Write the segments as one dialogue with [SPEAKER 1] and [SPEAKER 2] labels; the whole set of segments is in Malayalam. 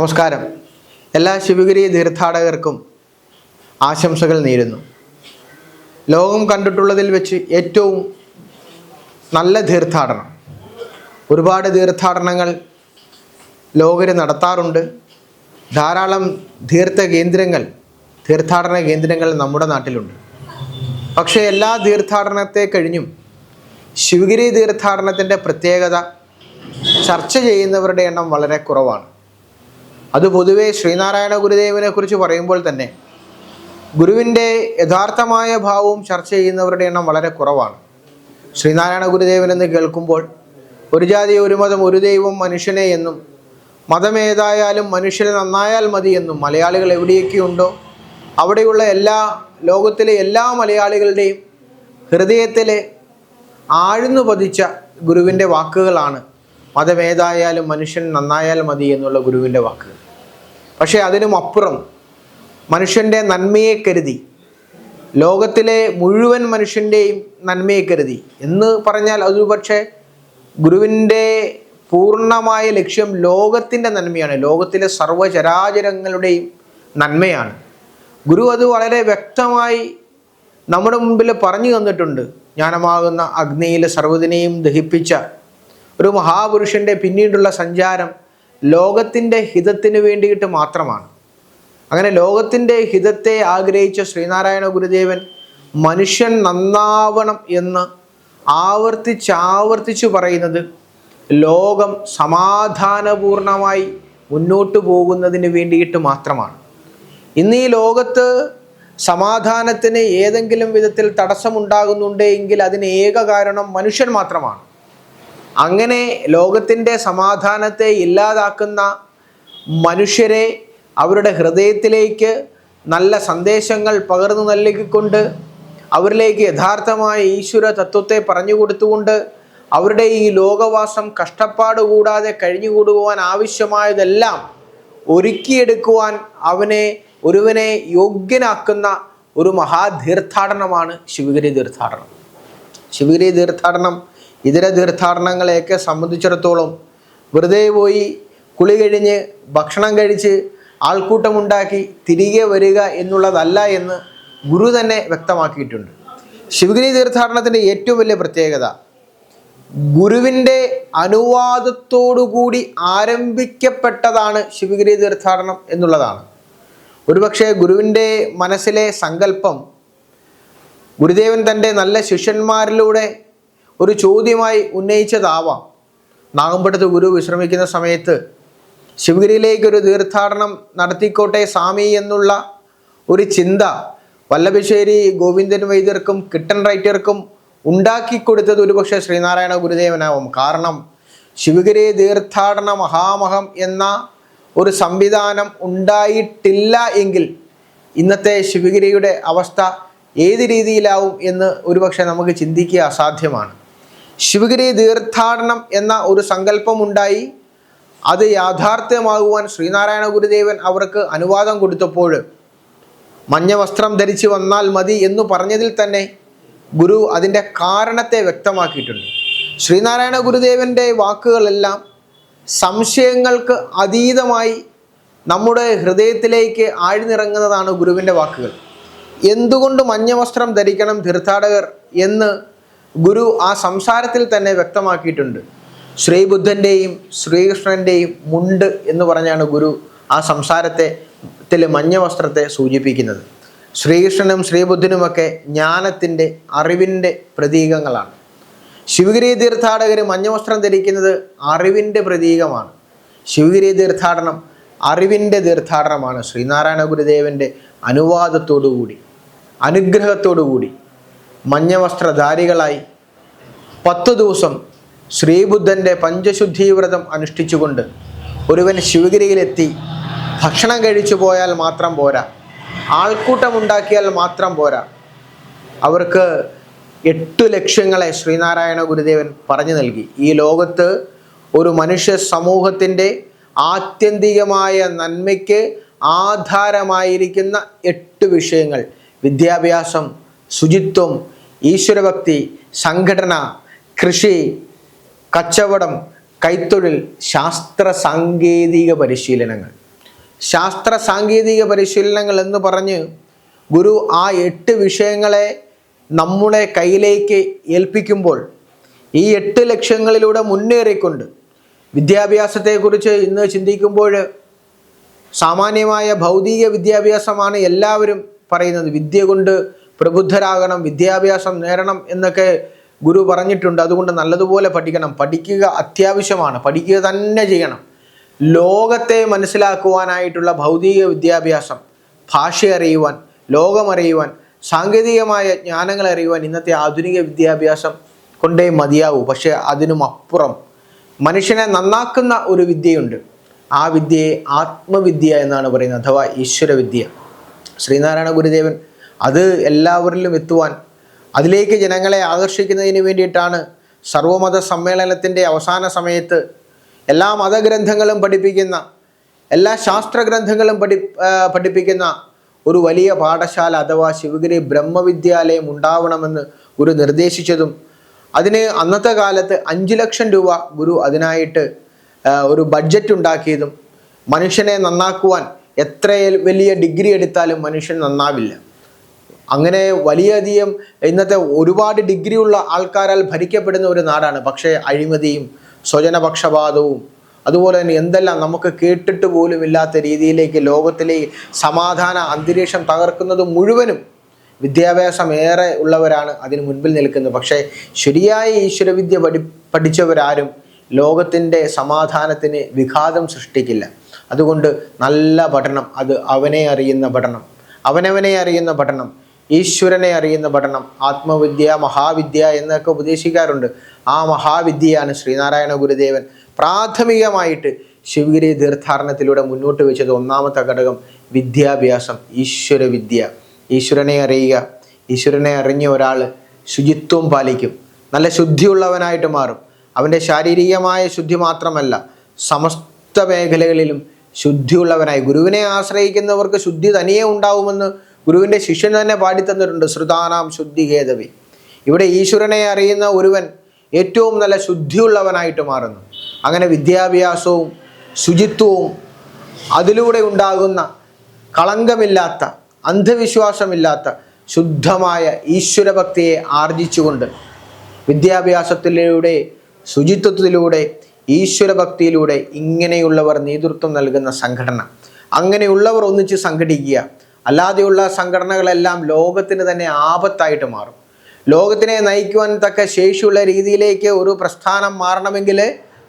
[SPEAKER 1] നമസ്കാരം. എല്ലാ ശിവഗിരി തീർത്ഥാടകർക്കും ആശംസകൾ നേരുന്നു. ലോകം കണ്ടിട്ടുള്ളതിൽ വെച്ച് ഏറ്റവും നല്ല തീർത്ഥാടനം. ഒരുപാട് തീർത്ഥാടനങ്ങൾ ലോകര് നടത്താറുണ്ട്. ധാരാളം തീർത്ഥ കേന്ദ്രങ്ങൾ തീർത്ഥാടന കേന്ദ്രങ്ങൾ നമ്മുടെ നാട്ടിലുണ്ട്. പക്ഷേ എല്ലാ തീർത്ഥാടനത്തെ കഴിഞ്ഞും ശിവഗിരി തീർത്ഥാടനത്തിന്റെ പ്രത്യേകത ചർച്ച ചെയ്യുന്നവരുടെ എണ്ണം വളരെ കുറവാണ്. അത് പൊതുവെ ശ്രീനാരായണ ഗുരുദേവനെ കുറിച്ച് പറയുമ്പോൾ തന്നെ ഗുരുവിന്റെ യഥാർത്ഥമായ ഭാവവും ചർച്ച ചെയ്യുന്നവരുടെ എണ്ണം വളരെ കുറവാണ്. ശ്രീനാരായണ ഗുരുദേവൻ എന്ന് കേൾക്കുമ്പോൾ ഒരു ജാതി ഒരു മതം ഒരു ദൈവം മനുഷ്യനെ എന്നും മതമേതായാലും മനുഷ്യന് നന്നായാൽ മതി എന്നും മലയാളികൾ എവിടെയൊക്കെ ഉണ്ടോ അവിടെയുള്ള എല്ലാ ലോകത്തിലെ എല്ലാ മലയാളികളുടെയും ഹൃദയത്തിലെ ആഴ്ന്നു പതിച്ച ഗുരുവിന്റെ വാക്കുകളാണ് മതമേതായാലും മനുഷ്യൻ നന്നായാൽ മതി എന്നുള്ള ഗുരുവിന്റെ വാക്കുകൾ പക്ഷേ അതിനും അപ്പുറം മനുഷ്യന്റെ നന്മയെ കരുതി ലോകത്തിലെ മുഴുവൻ മനുഷ്യന്റെയും നന്മയെ കരുതി എന്ന് പറഞ്ഞാൽ അതൊരു പക്ഷേ ഗുരുവിന്റെ പൂർണമായ ലക്ഷ്യം ലോകത്തിന്റെ നന്മയാണ്. ലോകത്തിലെ സർവചരാചരങ്ങളുടെയും നന്മയാണ്. ഗുരു അത് വളരെ വ്യക്തമായി നമ്മുടെ മുമ്പിൽ പറഞ്ഞു തന്നിട്ടുണ്ട്. ജ്ഞാനമാകുന്ന അഗ്നിയിൽ സർവതിനെയും ദഹിപ്പിച്ച ഒരു മഹാപുരുഷന്റെ പിന്നീടുള്ള സഞ്ചാരം ലോകത്തിന്റെ ഹിതത്തിന് വേണ്ടിയിട്ട് മാത്രമാണ്. അങ്ങനെ ലോകത്തിന്റെ ഹിതത്തെ ആഗ്രഹിച്ച ശ്രീനാരായണ ഗുരുദേവൻ മനുഷ്യൻ നന്നാവണം എന്ന് ആവർത്തിച്ചാവർത്തിച്ചു പറയുന്നത് ലോകം സമാധാനപൂർണമായി മുന്നോട്ട് പോകുന്നതിന് വേണ്ടിയിട്ട് മാത്രമാണ്. ഇന്ന് ഈ ലോകത്ത് സമാധാനത്തിന് ഏതെങ്കിലും വിധത്തിൽ തടസ്സമുണ്ടാകുന്നുണ്ടെങ്കിൽ അതിന് ഏക കാരണം മനുഷ്യൻ മാത്രമാണ്. അങ്ങനെ ലോകത്തിന്റെ സമാധാനത്തെ ഇല്ലാതാക്കുന്ന മനുഷ്യരെ അവരുടെ ഹൃദയത്തിലേക്ക് നല്ല സന്ദേശങ്ങൾ പകർന്നു നൽകിക്കൊണ്ട് അവരിലേക്ക് യഥാർത്ഥമായ ഈശ്വര തത്വത്തെ പറഞ്ഞു കൊടുത്തുകൊണ്ട് അവരുടെ ഈ ലോകവാസം കഷ്ടപ്പാട് കൂടാതെ കഴിഞ്ഞുകൂടുവാൻ ആവശ്യമായതെല്ലാം ഒരുക്കിയെടുക്കുവാൻ അവനെ ഒരുവനെ യോഗ്യനാക്കുന്ന ഒരു മഹാതീർത്ഥാടനമാണ് ശിവഗിരി തീർത്ഥാടനം. ശിവഗിരി തീർത്ഥാടനം ഇതര തീർത്ഥാടനങ്ങളെയൊക്കെ സംബന്ധിച്ചിടത്തോളം വെറുതെ പോയി കുളി കഴിഞ്ഞ് ഭക്ഷണം കഴിച്ച് ആൾക്കൂട്ടമുണ്ടാക്കി തിരികെ വരിക എന്നുള്ളതല്ല എന്ന് ഗുരു തന്നെ വ്യക്തമാക്കിയിട്ടുണ്ട്. ശിവഗിരി തീർത്ഥാടനത്തിന്റെ ഏറ്റവും വലിയ പ്രത്യേകത ഗുരുവിന്റെ അനുവാദത്തോടുകൂടി ആരംഭിക്കപ്പെട്ടതാണ് ശിവഗിരി തീർത്ഥാടനം എന്നുള്ളതാണ്. ഒരുപക്ഷെ ഗുരുവിന്റെ മനസ്സിലെ സങ്കല്പം ഗുരുദേവൻ തന്റെ നല്ല ശിഷ്യന്മാരിലൂടെ ഒരു ചോദ്യമായി ഉന്നയിച്ചതാവാം. നാഗമ്പടത്ത് ഗുരു വിശ്രമിക്കുന്ന സമയത്ത് ശിവഗിരിയിലേക്ക് ഒരു തീർത്ഥാടനം നടത്തിക്കോട്ടെ സ്വാമി എന്നുള്ള ഒരു ചിന്ത വല്ലഭശ്ശേരി ഗോവിന്ദൻ വൈദ്യർക്കും കിട്ടൻ റൈറ്റർക്കും ഉണ്ടാക്കിക്കൊടുത്തത് ഒരുപക്ഷെ ശ്രീനാരായണ ഗുരുദേവനാവും. കാരണം ശിവഗിരി തീർത്ഥാടന മഹാമഹം എന്ന ഒരു സംവിധാനം ഉണ്ടായിട്ടില്ല എങ്കിൽ ഇന്നത്തെ ശിവഗിരിയുടെ അവസ്ഥ ഏത് രീതിയിലാവും എന്ന് ഒരുപക്ഷെ നമുക്ക് ചിന്തിക്കുക അസാധ്യമാണ്. ശിവഗിരി തീർത്ഥാടനം എന്ന ഒരു സങ്കല്പമുണ്ടായി. അത് യാഥാർത്ഥ്യമാകുവാൻ ശ്രീനാരായണ ഗുരുദേവൻ അവർക്ക് അനുവാദം കൊടുത്തപ്പോൾ മഞ്ഞ വസ്ത്രം ധരിച്ചു വന്നാൽ മതി എന്ന് പറഞ്ഞതിൽ തന്നെ ഗുരു അതിന്റെ കാരണത്തെ വ്യക്തമാക്കിയിട്ടുണ്ട്. ശ്രീനാരായണ ഗുരുദേവന്റെ വാക്കുകളെല്ലാം സംശയങ്ങൾക്ക് അതീതമായി നമ്മുടെ ഹൃദയത്തിലേക്ക് ആഴ്ന്നിറങ്ങുന്നതാണ് ഗുരുവിന്റെ വാക്കുകൾ. എന്തുകൊണ്ട് മഞ്ഞ വസ്ത്രം ധരിക്കണം തീർത്ഥാടകർ എന്ന് ഗുരു ആ സംസാരത്തിൽ തന്നെ വ്യക്തമാക്കിയിട്ടുണ്ട്. ശ്രീബുദ്ധന്റെയും ശ്രീകൃഷ്ണന്റെയും മുണ്ട് എന്ന് പറഞ്ഞാണ് ഗുരു ആ സംസാരത്തെ ത്തിലെ മഞ്ഞ വസ്ത്രത്തെ സൂചിപ്പിക്കുന്നത്. ശ്രീകൃഷ്ണനും ശ്രീബുദ്ധനുമൊക്കെ ജ്ഞാനത്തിന്റെ അറിവിന്റെ പ്രതീകങ്ങളാണ്. ശിവഗിരി തീർത്ഥാടകർ മഞ്ഞ വസ്ത്രം ധരിക്കുന്നത് അറിവിന്റെ പ്രതീകമാണ്. ശിവഗിരി തീർത്ഥാടനം അറിവിന്റെ തീർത്ഥാടനമാണ് ശ്രീനാരായണ ഗുരുദേവന്റെ അനുവാദത്തോടുകൂടി അനുഗ്രഹത്തോടുകൂടി. മഞ്ഞ വസ്ത്രധാരികളായി പത്ത് ദിവസം ശ്രീബുദ്ധന്റെ പഞ്ചശുദ്ധി വ്രതം അനുഷ്ഠിച്ചുകൊണ്ട് ഒരുവൻ ശിവഗിരിയിലെത്തി. ഭക്ഷണം കഴിച്ചു പോയാൽ മാത്രം പോരാ. ആൾക്കൂട്ടമുണ്ടാക്കിയാൽ മാത്രം പോരാ. അവർക്ക് എട്ട് ലക്ഷ്യങ്ങളെ ശ്രീനാരായണ ഗുരുദേവൻ പറഞ്ഞു നൽകി. ഈ ലോകത്ത് ഒരു മനുഷ്യ സമൂഹത്തിന്റെ ആത്യന്തികമായ നന്മയ്ക്ക് ആധാരമായിരിക്കുന്ന എട്ട് വിഷയങ്ങൾ. വിദ്യാഭ്യാസം ശുചിത്വം ഈശ്വരഭക്തി സംഘടന കൃഷി കച്ചവടം കൈത്തൊഴിൽ ശാസ്ത്ര സാങ്കേതിക പരിശീലനങ്ങൾ. ശാസ്ത്ര സാങ്കേതിക പരിശീലനങ്ങൾ എന്ന് പറഞ്ഞ് ഗുരു ആ എട്ട് വിഷയങ്ങളെ നമ്മുടെ കയ്യിലേക്ക് ഏൽപ്പിക്കുമ്പോൾ ഈ എട്ട് ലക്ഷ്യങ്ങളിലൂടെ മുന്നേറിക്കൊണ്ട് വിദ്യാഭ്യാസത്തെക്കുറിച്ച് ഇന്ന് ചിന്തിക്കുമ്പോൾ സാമാന്യമായ ഭൗതിക വിദ്യാഭ്യാസമാണ് എല്ലാവരും പറയുന്നത്. വിദ്യ കൊണ്ട് പ്രബുദ്ധരാകണം വിദ്യാഭ്യാസം നേടണം എന്നൊക്കെ ഗുരു പറഞ്ഞിട്ടുണ്ട്. അതുകൊണ്ട് നല്ലതുപോലെ പഠിക്കണം. പഠിക്കുക അത്യാവശ്യമാണ്. പഠിക്കുക തന്നെ ചെയ്യണം. ലോകത്തെ മനസ്സിലാക്കുവാനായിട്ടുള്ള ഭൗതിക വിദ്യാഭ്യാസം ഭാഷ അറിയുവാൻ ലോകമറിയുവാൻ സാങ്കേതികമായ ജ്ഞാനങ്ങൾ അറിയുവാൻ ഇന്നത്തെ ആധുനിക വിദ്യാഭ്യാസം കൊണ്ടേ മതിയാവൂ. പക്ഷേ അതിനും അപ്പുറം മനുഷ്യനെ നന്നാക്കുന്ന ഒരു വിദ്യയുണ്ട്. ആ വിദ്യയെ ആത്മവിദ്യ എന്നാണ് പറയുന്നത്. അഥവാ ഈശ്വരവിദ്യ. ശ്രീനാരായണ ഗുരുദേവൻ അത് എല്ലാവരിലും എത്തുവാൻ. അതിലേക്ക് ജനങ്ങളെ ആകർഷിക്കുന്നതിന് വേണ്ടിയിട്ടാണ് സർവമത സമ്മേളനത്തിന്റെ അവസാന സമയത്ത് എല്ലാ മതഗ്രന്ഥങ്ങളും പഠിപ്പിക്കുന്ന എല്ലാ ശാസ്ത്രഗ്രന്ഥങ്ങളും പഠി പഠിപ്പിക്കുന്ന ഒരു വലിയ പാഠശാല അഥവാ ശിവഗിരി ബ്രഹ്മവിദ്യാലയം ഉണ്ടാവണമെന്ന് ഗുരു നിർദ്ദേശിച്ചതും അതിന് അന്നത്തെ കാലത്ത് അഞ്ച് ലക്ഷം രൂപ ഗുരു അതിനായിട്ട് ഒരു ബഡ്ജറ്റ് ഉണ്ടാക്കിയതും മനുഷ്യനെ നന്നാക്കുവാൻ എത്ര വലിയ ഡിഗ്രി എടുത്താലും മനുഷ്യൻ നന്നാവില്ല. അങ്ങനെ വലിയധികം ഇന്നത്തെ ഒരുപാട് ഡിഗ്രി ഉള്ള ആൾക്കാരാൽ ഭരിക്കപ്പെടുന്ന ഒരു നാടാണ്. പക്ഷേ അഴിമതിയും സ്വജനപക്ഷപാതവും അതുപോലെ തന്നെ എന്തെല്ലാം നമുക്ക് കേട്ടിട്ട് പോലും ഇല്ലാത്ത രീതിയിലേക്ക് ലോകത്തിലെ സമാധാന അന്തരീക്ഷം തകർക്കുന്നത് മുഴുവനും വിദ്യാഭ്യാസം ഏറെ ഉള്ളവരാണ് അതിന് മുൻപിൽ നിൽക്കുന്നത്. പക്ഷേ ശരിയായ ഈശ്വരവിദ്യ പഠി പഠിച്ചവരാരും ലോകത്തിന്റെ സമാധാനത്തിന് വിഘാതം സൃഷ്ടിക്കില്ല. അതുകൊണ്ട് നല്ല പഠനം അത് അവനെ അറിയുന്ന പഠനം അവനവനെ അറിയുന്ന പഠനം ഈശ്വരനെ അറിയുന്ന പഠനം ആത്മവിദ്യ മഹാവിദ്യ എന്നൊക്കെ ഉപദേശിക്കാറുണ്ട്. ആ മഹാവിദ്യയാണ് ശ്രീനാരായണ ഗുരുദേവൻ പ്രാഥമികമായിട്ട് ശിവഗിരി തീർത്ഥാടനത്തിലൂടെ മുന്നോട്ട് വെച്ചത് ഒന്നാമത്തെ ഘടകം വിദ്യാഭ്യാസം ഈശ്വരവിദ്യ. ഈശ്വരനെ അറിയുക. ഈശ്വരനെ അറിഞ്ഞ ഒരാൾ ശുചിത്വം പാലിക്കും. നല്ല ശുദ്ധിയുള്ളവനായിട്ട് മാറും. അവന്റെ ശാരീരികമായ ശുദ്ധി മാത്രമല്ല സമസ്ത മേഖലകളിലും ശുദ്ധിയുള്ളവനായി. ഗുരുവിനെ ആശ്രയിക്കുന്നവർക്ക് ശുദ്ധി തനിയെ ഉണ്ടാവുമെന്ന് ഗുരുവിന്റെ ശിഷ്യൻ തന്നെ പാടിത്തന്നിട്ടുണ്ട് ശ്രുതാനാം ശുദ്ധി ഹേതവി. ഇവിടെ ഈശ്വരനെ അറിയുന്ന ഒരുവൻ ഏറ്റവും നല്ല ശുദ്ധിയുള്ളവനായിട്ട് മാറുന്നു. അങ്ങനെ വിദ്യാഭ്യാസവും ശുചിത്വവും അതിലൂടെ ഉണ്ടാകുന്ന കളങ്കമില്ലാത്ത അന്ധവിശ്വാസമില്ലാത്ത ശുദ്ധമായ ഈശ്വരഭക്തിയെ ആർജിച്ചുകൊണ്ട് വിദ്യാഭ്യാസത്തിലൂടെ ശുചിത്വത്തിലൂടെ ഈശ്വരഭക്തിയിലൂടെ ഇങ്ങനെയുള്ളവർ നേതൃത്വം നൽകുന്ന സംഘടന. അങ്ങനെയുള്ളവർ ഒന്നിച്ച് സംഘടിക്കുക. അല്ലാതെയുള്ള സംഘടനകളെല്ലാം ലോകത്തിന് തന്നെ ആപത്തായിട്ട് മാറും. ലോകത്തിനെ നയിക്കുവാൻ തക്ക ശേഷിയുള്ള രീതിയിലേക്ക് ഒരു പ്രസ്ഥാനം മാറണമെങ്കിൽ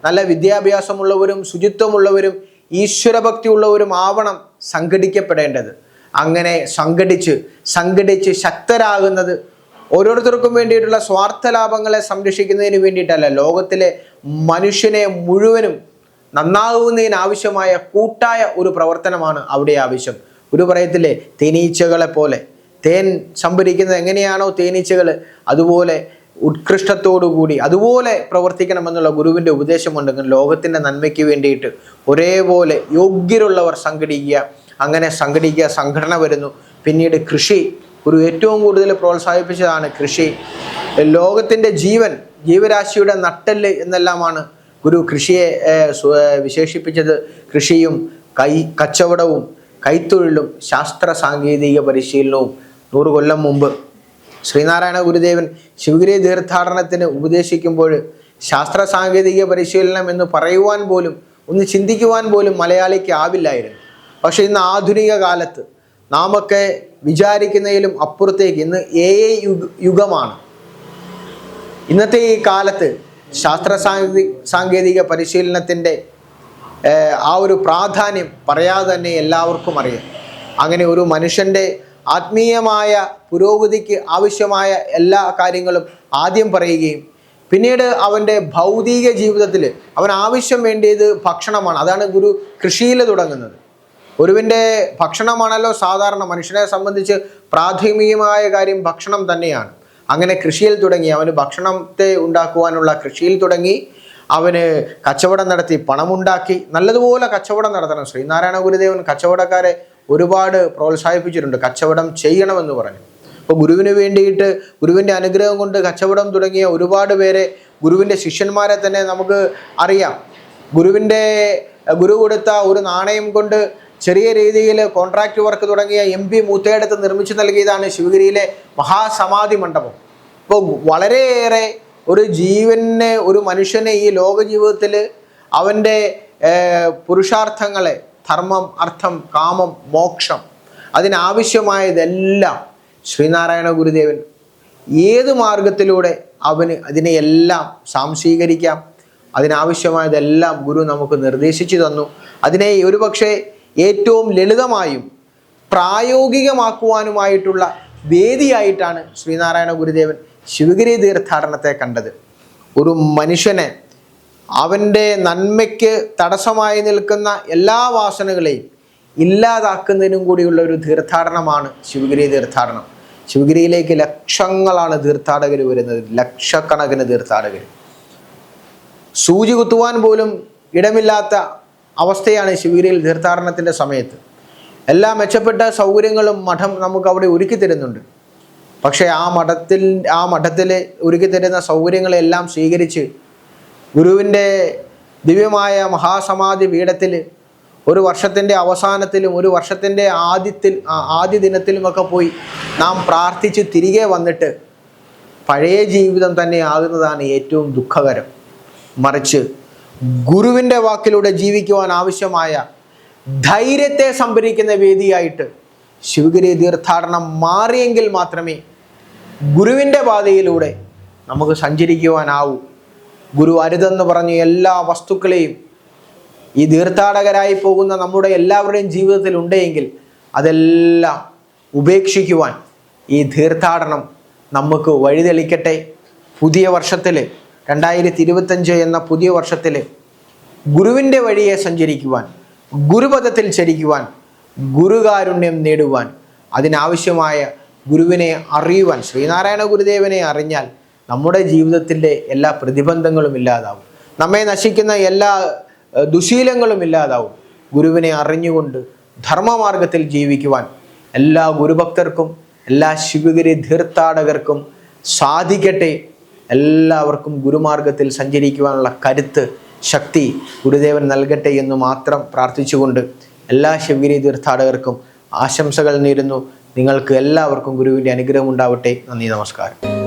[SPEAKER 1] നല്ല വിദ്യാഭ്യാസമുള്ളവരും ശുചിത്വമുള്ളവരും ഈശ്വരഭക്തി ഉള്ളവരും ആവണം സംഘടിക്കപ്പെടേണ്ടത്. അങ്ങനെ സംഘടിച്ച് സംഘടിച്ച് ശക്തരാകുന്നത് ഓരോരുത്തർക്കും വേണ്ടിയിട്ടുള്ള സ്വാർത്ഥ ലാഭങ്ങളെ സംരക്ഷിക്കുന്നതിന് വേണ്ടിയിട്ടല്ല ലോകത്തിലെ മനുഷ്യനെ മുഴുവനും നന്നാകുന്നതിന് ആവശ്യമായ കൂട്ടായ ഒരു പ്രവർത്തനമാണ് അവിടെ ആവശ്യം. ഒരു പറയത്തില്ലേ തേനീച്ചകളെ പോലെ. തേൻ സംഭരിക്കുന്നത് എങ്ങനെയാണോ തേനീച്ചകൾ അതുപോലെ ഉത്കൃഷ്ടത്തോടുകൂടി അതുപോലെ പ്രവർത്തിക്കണമെന്നുള്ള ഗുരുവിന്റെ ഉപദേശമുണ്ടെങ്കിൽ ലോകത്തിന്റെ നന്മയ്ക്ക് വേണ്ടിയിട്ട് ഒരേപോലെ യോഗ്യരുള്ളവർ സംഘടിക്കുക അങ്ങനെ സംഘടിക്കുക സംഘടന വരുന്നു. പിന്നീട് കൃഷി. ഒരു ഏറ്റവും കൂടുതൽ പ്രോത്സാഹിപ്പിച്ചതാണ് കൃഷി. ലോകത്തിന്റെ ജീവൻ ജീവരാശിയുടെ നട്ടൽ എന്നെല്ലാമാണ് ഗുരു കൃഷിയെ വിശേഷിപ്പിച്ചത്. കൃഷിയും കൈ കച്ചവടവും കൈത്തൊഴിലും ശാസ്ത്ര സാങ്കേതിക പരിശീലനവും നൂറ് കൊല്ലം മുമ്പ്. ശ്രീനാരായണ ഗുരുദേവൻ ശിവഗിരി തീർത്ഥാടനത്തിന് ഉപദേശിക്കുമ്പോൾ ശാസ്ത്ര സാങ്കേതിക പരിശീലനം എന്ന് പറയുവാൻ പോലും ഒന്ന് ചിന്തിക്കുവാൻ പോലും മലയാളിക്ക് ആവില്ലായിരുന്നു. പക്ഷേ ഇന്ന് ആധുനിക കാലത്ത് നാമൊക്കെ വിചാരിക്കുന്നതിലും അപ്പുറത്തേക്ക് ഇന്ന് എ ഐ യുഗമാണ്. ഇന്നത്തെ ഈ കാലത്ത് ശാസ്ത്ര സാങ്കേ സാങ്കേതിക പരിശീലനത്തിന്റെ ആ ഒരു പ്രാധാന്യം പറയാതെ തന്നെ എല്ലാവർക്കും അറിയാം. അങ്ങനെ ഒരു മനുഷ്യന്റെ ആത്മീയമായ പുരോഗതിക്ക് ആവശ്യമായ എല്ലാ കാര്യങ്ങളും ആദ്യം പറയുകയും പിന്നീട് അവന്റെ ഭൗതിക ജീവിതത്തിൽ അവൻ ആവശ്യം വേണ്ടിയത് ഭക്ഷണമാണ്. അതാണ് ഗുരു കൃഷിയിൽ തുടങ്ങുന്നത്. ഒരുവിന്റെ ഭക്ഷണമാണല്ലോ സാധാരണ മനുഷ്യനെ സംബന്ധിച്ച് പ്രാഥമികമായ കാര്യം ഭക്ഷണം തന്നെയാണ്. അങ്ങനെ കൃഷിയിൽ തുടങ്ങി. അവന് ഭക്ഷണത്തെ ഉണ്ടാക്കുവാനുള്ള കൃഷിയിൽ തുടങ്ങി. അവന് കച്ചവടം നടത്തി പണമുണ്ടാക്കി നല്ലതുപോലെ കച്ചവടം നടത്തണം. ശ്രീനാരായണ ഗുരുദേവൻ കച്ചവടക്കാരെ ഒരുപാട് പ്രോത്സാഹിപ്പിച്ചിട്ടുണ്ട്. കച്ചവടം ചെയ്യണമെന്ന് പറഞ്ഞു. അപ്പോൾ ഗുരുവിന് വേണ്ടിയിട്ട് ഗുരുവിന്റെ അനുഗ്രഹം കൊണ്ട് കച്ചവടം തുടങ്ങിയ ഒരുപാട് പേരെ ഗുരുവിന്റെ ശിഷ്യന്മാരെ തന്നെ നമുക്ക് അറിയാം. ഗുരുവിന്റെ ഗുരു കൊടുത്ത ഒരു നാണയം കൊണ്ട് ചെറിയ രീതിയിൽ കോൺട്രാക്ട് വർക്ക് തുടങ്ങിയ എം പി മൂത്തയിടത്ത് നിർമ്മിച്ചു നൽകിയതാണ് ശിവഗിരിയിലെ മഹാസമാധി മണ്ഡപം. അപ്പോൾ വളരെയേറെ ഒരു ജീവനെ ഒരു മനുഷ്യനെ ഈ ലോക ജീവിതത്തിൽ അവന്റെ പുരുഷാർത്ഥങ്ങളെ ധർമ്മം അർത്ഥം കാമം മോക്ഷം അതിനാവശ്യമായതെല്ലാം ശ്രീനാരായണ ഗുരുദേവൻ ഏത് മാർഗത്തിലൂടെ അവന് അതിനെയെല്ലാം സാംശീകരിക്കാം അതിനാവശ്യമായതെല്ലാം ഗുരു നമുക്ക് നിർദ്ദേശിച്ചു തന്നു. അതിനെ ഒരുപക്ഷെ ഏറ്റവും ലളിതമായും പ്രായോഗികമാക്കുവാനുമായിട്ടുള്ള വേദിയായിട്ടാണ് ശ്രീനാരായണ ഗുരുദേവൻ ശിവഗിരി തീർത്ഥാടനത്തെ കണ്ടത്. ഒരു മനുഷ്യനെ അവന്റെ നന്മയ്ക്ക് തടസ്സമായി നിൽക്കുന്ന എല്ലാ വാസനകളെയും ഇല്ലാതാക്കുന്നതിനും കൂടിയുള്ള ഒരു തീർത്ഥാടനമാണ് ശിവഗിരി തീർത്ഥാടനം. ശിവഗിരിയിലേക്ക് ലക്ഷങ്ങളാണ് തീർത്ഥാടകർ വരുന്നത്. ലക്ഷക്കണക്കിന് തീർത്ഥാടകർ സൂചി കുത്തുവാൻ പോലും ഇടമില്ലാത്ത അവസ്ഥയാണ് ശിവഗിരിയിൽ തീർത്ഥാടനത്തിന്റെ സമയത്ത്. എല്ലാ മെച്ചപ്പെട്ട സൗകര്യങ്ങളും മഠം നമുക്ക് അവിടെ ഒരുക്കി തരുന്നുണ്ട്. പക്ഷേ ആ മഠത്തിൽ ആ മഠത്തിൽ ഒരുക്കി തരുന്ന സൗകര്യങ്ങളെല്ലാം സ്വീകരിച്ച് ഗുരുവിന്റെ ദിവ്യമായ മഹാസമാധി പീഠത്തിൽ ഒരു വർഷത്തിന്റെ അവസാനത്തിലും ഒരു വർഷത്തിന്റെ ആദ്യത്തിൽ ആദ്യ ദിനത്തിലുമൊക്കെ പോയി നാം പ്രാർത്ഥിച്ച് തിരികെ വന്നിട്ട് പഴയ ജീവിതം തന്നെ ആകുന്നതാണ് ഏറ്റവും ദുഃഖകരം. മറിച്ച് ഗുരുവിന്റെ വാക്കിലൂടെ ജീവിക്കുവാൻ ആവശ്യമായ ധൈര്യത്തെ സംഭരിക്കുന്ന വേദിയായിട്ട് ശിവഗിരി തീർത്ഥാടനം മാറിയെങ്കിൽ മാത്രമേ ഗുരുവിന്റെ പാതയിലൂടെ നമുക്ക് സഞ്ചരിക്കുവാനാവൂ. ഗുരു അരുതെന്ന് പറഞ്ഞ് എല്ലാ വസ്തുക്കളെയും ഈ തീർത്ഥാടകരായി പോകുന്ന നമ്മുടെ എല്ലാവരുടെയും ജീവിതത്തിൽ ഉണ്ടെങ്കിൽ അതെല്ലാം ഉപേക്ഷിക്കുവാൻ ഈ തീർത്ഥാടനം നമുക്ക് വഴിതെളിക്കട്ടെ. പുതിയ വർഷത്തിൽ രണ്ടായിരത്തി ഇരുപത്തഞ്ച് എന്ന പുതിയ വർഷത്തിൽ ഗുരുവിന്റെ വഴിയെ സഞ്ചരിക്കുവാൻ ഗുരുപഥത്തിൽ ചരിക്കുവാൻ ഗുരുകാരുണ്യം നേടുവാൻ അതിനാവശ്യമായ ഗുരുവിനെ അറിയുവാൻ ശ്രീനാരായണ ഗുരുദേവനെ അറിഞ്ഞാൽ നമ്മുടെ ജീവിതത്തിന്റെ എല്ലാ പ്രതിബന്ധങ്ങളും ഇല്ലാതാവും. നമ്മെ നശിക്കുന്ന എല്ലാ ദുശീലങ്ങളും ഇല്ലാതാവും. ഗുരുവിനെ അറിഞ്ഞുകൊണ്ട് ധർമ്മമാർഗത്തിൽ ജീവിക്കുവാൻ എല്ലാ ഗുരുഭക്തർക്കും എല്ലാ ശിവഗിരി തീർത്ഥാടകർക്കും സാധിക്കട്ടെ. എല്ലാവർക്കും ഗുരുമാർഗത്തിൽ സഞ്ചരിക്കുവാനുള്ള കരുത്ത് ശക്തി ഗുരുദേവൻ നൽകട്ടെ എന്ന് മാത്രം പ്രാർത്ഥിച്ചുകൊണ്ട് എല്ലാ ശിവഗിരി തീർത്ഥാടകർക്കും ആശംസകൾ നേരുന്നു. നിങ്ങൾക്ക് എല്ലാവർക്കും ഗുരുവിന്റെ അനുഗ്രഹം ഉണ്ടാവട്ടെ. നന്ദി നമസ്കാരം.